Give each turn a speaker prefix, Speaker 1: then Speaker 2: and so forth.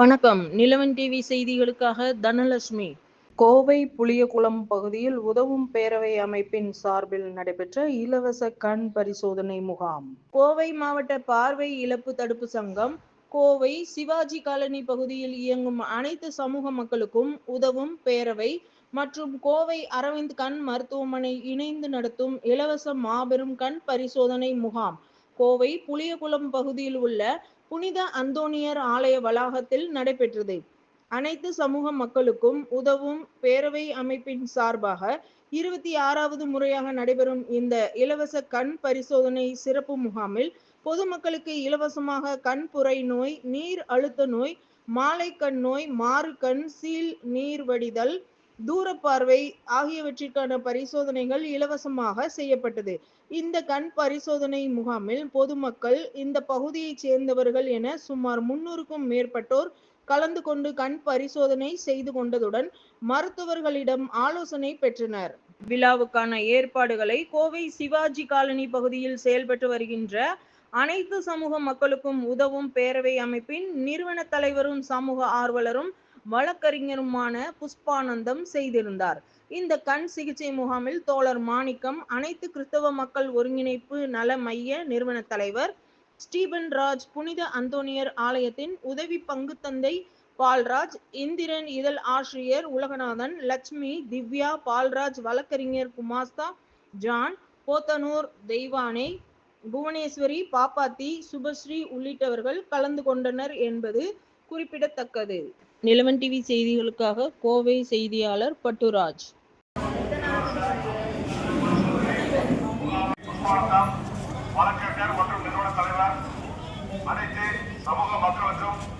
Speaker 1: வணக்கம். நிலவன் டிவி செய்திகளுக்காக தனலட்சுமி. கோவை புளியகுளம் பகுதியில் உதவும் பேரவை அமைப்பின் சார்பில் நடைபெற்ற இலவச கண் பரிசோதனை முகாம். கோவை மாவட்ட பார்வை இழப்பு தடுப்பு சங்கம் கோவை சிவாஜி காலனி பகுதியில் இயங்கும் அனைத்து சமூக மக்களுக்கும் உதவும் பேரவை மற்றும் கோவை அரவிந்த் கண் மருத்துவமனை இணைந்து நடத்தும் இலவச மாபெரும் கண் பரிசோதனை முகாம். கோவை புளியகுளம் பகுதியில் உள்ள புனித அந்தோனியர் ஆலய வளாகத்தில் நடைபெற்றது. அனைத்து சமூக மக்களுக்கும் உதவும் பேரவை அமைப்பின் சார்பாக இருபத்தி ஆறாவது முறையாக நடைபெறும் இந்த இலவச கண் பரிசோதனை சிறப்பு முகாமில் பொதுமக்களுக்கு இலவசமாக கண் புரை நோய் நீர் அழுத்த நோய் மாலை கண் நோய் மாறு கண் சீல் நீர் வடிதல் தூரப்பார்வை ஆகியவற்றிற்கான பரிசோதனைகள் இலவசமாக செய்யப்பட்டது. இந்த கண் பரிசோதனை முகாமில் பொதுமக்கள் இந்த பகுதியைச் சேர்ந்தவர்கள் என சுமார் முன்னூறுக்கும் மேற்பட்டோர் கலந்து கொண்டு கண் பரிசோதனை செய்து கொண்டதுடன் மருத்துவர்களிடம் ஆலோசனை பெற்றனர். விழாவுக்கான ஏற்பாடுகளை கோவை சிவாஜி காலனி பகுதியில் செயல்பட்டு வருகின்ற அனைத்து சமூக மக்களுக்கும் உதவும் பேரவை அமைப்பின் நிறுவன தலைவரும் சமூக ஆர்வலரும் வழக்கறிஞருமான புஷ்பானந்தம் செய்திருந்தார். இந்த கண் சிகிச்சை முகாமில் தோழர் மாணிக்கம் அனைத்து கிறிஸ்தவ மக்கள் ஒருங்கிணைப்பு நல மைய நிறுவன தலைவர் ஸ்டீபன் ராஜ் புனித அந்தோனியர் ஆலயத்தின் உதவி பங்கு தந்தை பால்ராஜ் இந்திரன் இதழ் ஆசிரியர் உலகநாதன் லட்சுமி திவ்யா பால்ராஜ் வழக்கறிஞர் குமாஸ்தா ஜான் போத்தனூர் தெய்வானை புவனேஸ்வரி பாப்பாத்தி சுபஸ்ரீ உள்ளிட்டவர்கள் கலந்து கொண்டனர் என்பது குறிப்பிடத்தக்கது. நிலவன் டிவி செய்திகளுக்காக கோவை செய்தியாளர் பட்டுராஜ்.
Speaker 2: வழக்கறிஞர் மற்றும் நிறுவன தலைவர் அனைத்து சமூக மக்களுக்கும் பொது